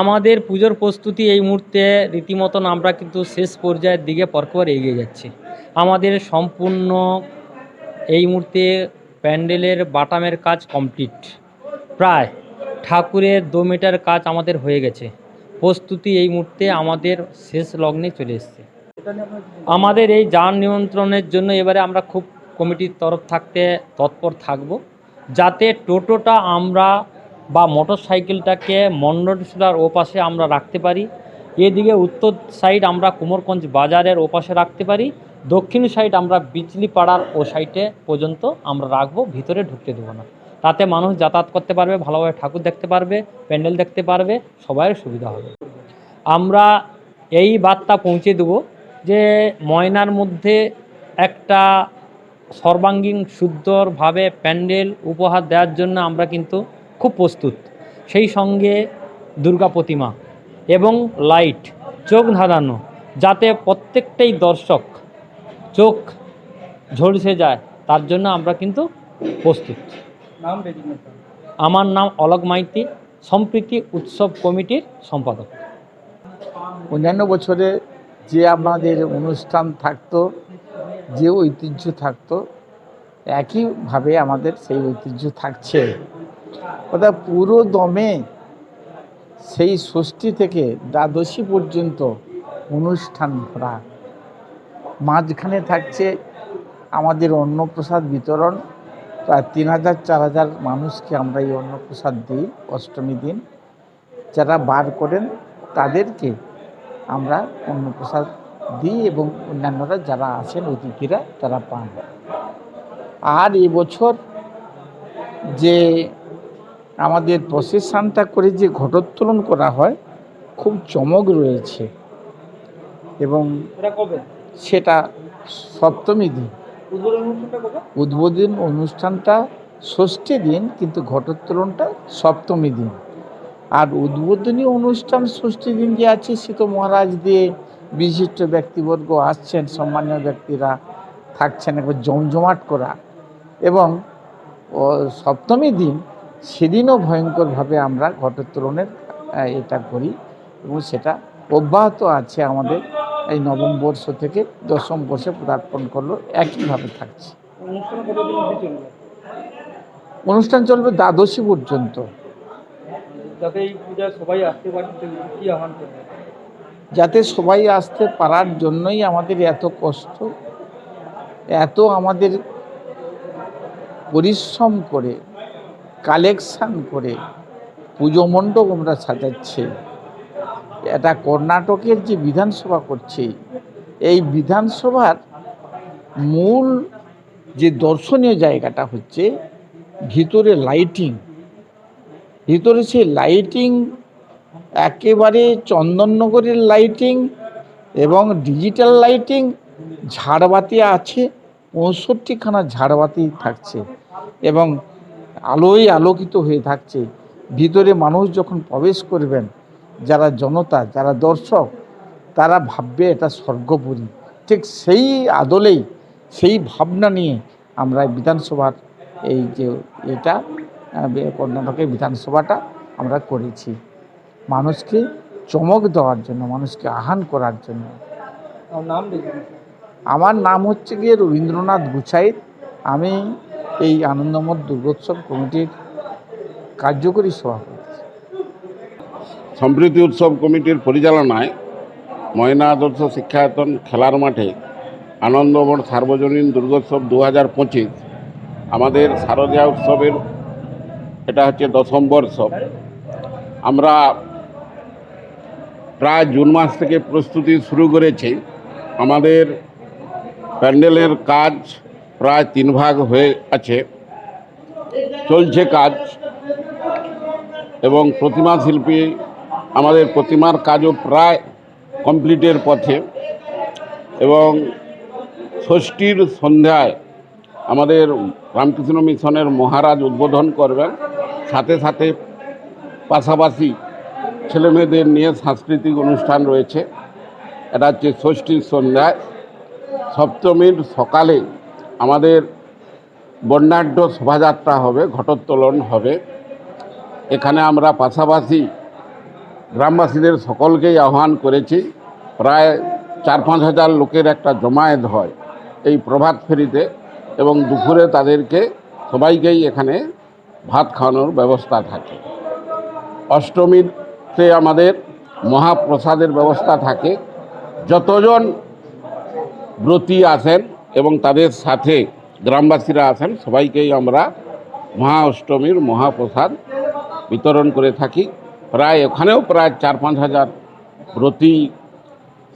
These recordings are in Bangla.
আমাদের পুজোর প্রস্তুতি এই মুহূর্তে রীতিমতন আমরা কিন্তু শেষ পর্যায়ের দিকে পরপর এগিয়ে যাচ্ছি। আমাদের সম্পূর্ণ এই মুহূর্তে প্যান্ডেলের বাটামের কাজ কমপ্লিট প্রায় ঠাকুরের দো মিটার কাজ আমাদের হয়ে গেছে। প্রস্তুতি এই মুহূর্তে আমাদের শেষ লগ্নে চলে এসছে। আমাদের এই যান নিয়ন্ত্রণের জন্য এবারে আমরা খুব কমিটির তরফ থাকতে তৎপর থাকব। যাতে টোটোটা আমরা বা মোটর সাইকেলটাকে মন্ডলসুলার ওপাশে আমরা রাখতে পারি। এদিকে উত্তর সাইড আমরা কুমোরগঞ্জ বাজারের ওপাশে রাখতে পারি। দক্ষিণ সাইড আমরা বিজলি পাড়ার ও সাইডে পর্যন্ত আমরা রাখব, ভিতরে ঢুকতে দেবো না। তাতে মানুষ যাতায়াত করতে পারবে, ভালোভাবে ঠাকুর দেখতে পারবে, প্যান্ডেল দেখতে পারবে সবাইয়ের সুবিধা হবে। আমরা এই বার্তা পৌঁছে দেবো যে ময়নার মধ্যে একটা সর্বাঙ্গীন, সুন্দরভাবে প্যান্ডেল উপহার দেওয়ার জন্য আমরা কিন্তু খুব প্রস্তুত। সেই সঙ্গে দুর্গা প্রতিমা এবং লাইট চোখ ধাঁধানো যাতে প্রত্যেকটাই দর্শক চোখ ঝলসে যায় তার জন্য আমরা কিন্তু প্রস্তুত। আমার নাম অলক মাইতি সম্প্রীতি উৎসব কমিটির সম্পাদক। অন্যান্য বছরে যে আমাদের অনুষ্ঠান থাকতো যে ঐতিহ্য থাকতো একইভাবে আমাদের সেই ঐতিহ্য থাকছে। অর্থাৎ পুরো দমে সেই ষষ্ঠী থেকে দ্বাদশী পর্যন্ত অনুষ্ঠান ভরা মাঝখানে থাকছে আমাদের অন্নপ্রসাদ বিতরণ। প্রায় তিন হাজার, চার হাজার মানুষকে আমরা এই অন্নপ্রসাদ দিই অষ্টমী দিন। যারা বার করেন তাদেরকে আমরা অন্নপ্রসাদ দিই এবং অন্যান্যরা যারা আছেন অতিথিরা তারা পান। আর এবছর যে আমাদের প্রসেশনটা করে যে ঘটোত্তোলন করা হয় খুব চমক রয়েছে। এবং সেটা সপ্তমী দিন। উদ্বোধন অনুষ্ঠানটা ষষ্ঠী দিন কিন্তু ঘটোত্তোলনটা সপ্তমী দিন। আর উদ্বোধনী অনুষ্ঠান ষষ্ঠী দিন যে আছে সে তো মহারাজ দিয়ে বিশিষ্ট ব্যক্তিবর্গ আসছেন সম্মানীয় ব্যক্তিরা থাকছেন একবার জমজমাট করা। এবং সপ্তমী দিন সেদিনও ভয়ঙ্করভাবে আমরা ঘটোত্তোলনের এটা করি এবং সেটা অব্যাহত আছে আমাদের। এই নবম বর্ষ থেকে দশম বর্ষে পদার্পণ করল একইভাবে থাকছে। অনুষ্ঠান চলবে? দ্বাদশী পর্যন্ত। যাতে সবাই আসতে পারার জন্যই আমাদের এত কষ্ট এত আমাদের পরিশ্রম করে কালেকশান করে পুজো মণ্ডপ আমরা সাজাচ্ছি। এটা কর্ণাটকের যে বিধানসভা করছে, এই বিধানসভার মূল যে দর্শনীয় জায়গাটা হচ্ছে ভিতরে লাইটিং। ভিতরে সেই লাইটিং একেবারে চন্দননগরের লাইটিং এবং ডিজিটাল লাইটিং ঝাড়বাতি আছে, পঁয়ষট্টিখানা ঝাড়বাতি থাকছে এবং আলোয় আলোকিত হয়ে থাকছে। ভিতরে মানুষ যখন প্রবেশ করবেন যারা জনতা যারা দর্শক তারা ভাববে এটা স্বর্গপুরী। ঠিক সেই আদলেই সেই ভাবনা নিয়ে আমরা বিধানসভার এই যে এটা কর্ণাটকের বিধানসভাটা আমরা করেছি। মানুষকে চমক দেওয়ার জন্য মানুষকে আহ্বান করার জন্য। আমার নাম আমার নাম হচ্ছে গিয়ে রবীন্দ্রনাথ গুছাইত। আমি এই আনন্দমঠ দুর্গোৎসব কমিটির কার্যকরী সভাপতি। সম্প্রীতি উৎসব কমিটির পরিচালনায় ময়না আদর্শ শিক্ষায়তন খেলার মাঠে আনন্দমঠ সার্বজনীন দুর্গোৎসব দু হাজার পঁচিশ, আমাদের শারদীয়া উৎসবের, এটা হচ্ছে দশম বর্ষ। আমরা প্রায় জুন মাস থেকে প্রস্তুতি শুরু করেছি। আমাদের প্যান্ডেলের কাজ প্রায় তিন ভাগ হয়ে আছে। চলছে কাজ এবং প্রতিমা শিল্পী, আমাদের প্রতিমার কাজও প্রায় কমপ্লিটের পথে এবং ষষ্ঠীর সন্ধ্যায় আমাদের রামকৃষ্ণ মিশনের মহারাজ উদ্বোধন করবেন। সাথে সাথে পাশাপাশি ছেলেমেয়েদের নিয়ে সাংস্কৃতিক অনুষ্ঠান রয়েছে। এটা হচ্ছে ষষ্ঠীর সন্ধ্যায়। সপ্তমীর সকালে আমাদের বর্ণাঢ্য শোভাযাত্রা হবে, ঘটোত্তোলন হবে। এখানে আমরা পাশাপাশি গ্রামবাসীদের সকলকেই আহ্বান করেছি। প্রায় চার পাঁচ হাজার লোকের একটা জমায়েত হয় এই প্রভাত ফেরিতে এবং দুপুরে তাদেরকে সবাইকেই এখানে ভাত খাওয়ানোর ব্যবস্থা থাকে। অষ্টমীতে আমাদের মহাপ্রসাদের ব্যবস্থা থাকে। যতজন ব্রতী আসেন এবং তাদের সাথে গ্রামবাসীরা আসেন সবাইকেই আমরা মহা অষ্টমীর মহাপ্রসাদ বিতরণ করে থাকি। প্রায় ওখানেও প্রায় চার পাঁচ হাজার ব্রতী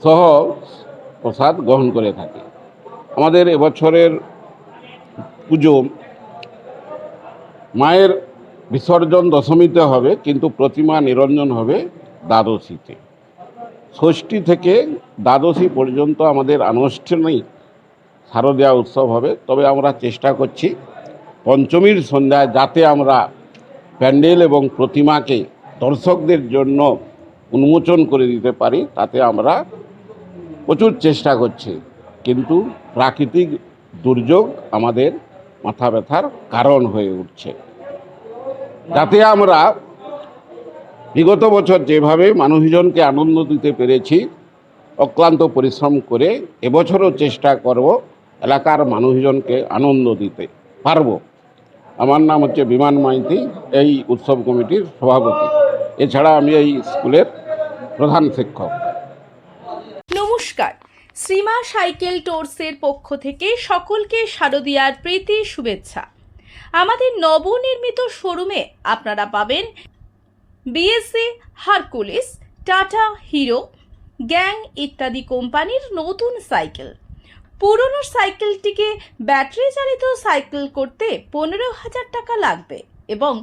সহ প্রসাদ গ্রহণ করে থাকি। আমাদের এবছরের পুজো মায়ের বিসর্জন দশমীতে হবে, কিন্তু প্রতিমা নিরঞ্জন হবে দ্বাদশীতে। ষষ্ঠী থেকে দ্বাদশী পর্যন্ত আমাদের আনুষ্ঠানিক শারদীয়া উৎসব হবে। তবে আমরা চেষ্টা করছি পঞ্চমীর সন্ধ্যায় যাতে আমরা প্যান্ডেল এবং প্রতিমাকে দর্শকদের জন্য উন্মোচন করে দিতে পারি, তাতে আমরা প্রচুর চেষ্টা করছি। কিন্তু প্রাকৃতিক দুর্যোগ আমাদের মাথা ব্যথার কারণ হয়ে উঠছে। যাতে আমরা বিগত বছর যেভাবে মানুষজনকে আনন্দ দিতে পেরেছি, অক্লান্ত পরিশ্রম করে এবছরও চেষ্টা করব এলাকার মানুষজনকে আনন্দ দিতে পারব। আমার নাম হচ্ছে বিমান মাইতি, এই উৎসব কমিটির সভাপতি। এছাড়া আমি এই স্কুলের প্রধান শিক্ষক। নমস্কার। শ্রীমা সাইকেল টোর্সের পক্ষ থেকে সকলকে শারদীয়ার প্রীতি, শুভেচ্ছা। আমাদের নবনির্মিত শোরুমে আপনারা পাবেন বিএসসি হারকুলিস, টাটা হিরো, গ্যাং ইত্যাদি কোম্পানির নতুন সাইকেল। পুরনো সাইকেলটিকে ব্যাটারি চালিত সাইকেল করতে পনেরো হাজার টাকা লাগবে এবং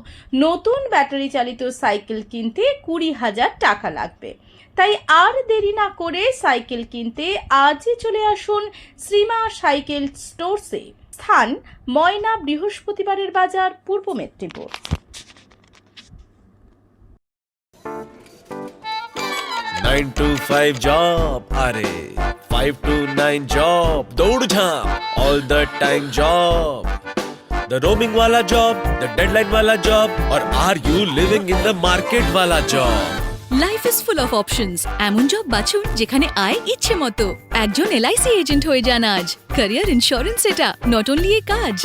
নতুন ব্যাটারি চালিত সাইকেল কিনতে কুড়ি হাজার টাকা লাগবে। তাই আর দেরি না করে সাইকেল কিনতে আজই চলে আসুন শ্রীমা সাইকেল স্টোরসে। স্থান ময়না বৃহস্পতিবারের বাজার, Purba Medinipur. Nine to five job, আরে। 5 to 9 job, Dod jam, all the time job. The roaming wala job, the deadline wala job, or are you living in the market wala job? Life is full of options এমন জব বাছুন যেখানে আয় ইচ্ছে মতো। একজন এলআইসি এজেন্ট হয়ে যান আজ। ক্যারিয়ার ইন্স্যুরেন্স এটা নট অনলি এ কাজ।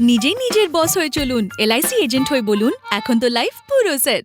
নিজেই নিজের বস হয়ে চলুন। এলআইসি এজেন্ট হয়ে বলুন এখন তো লাইফ পুরো সেট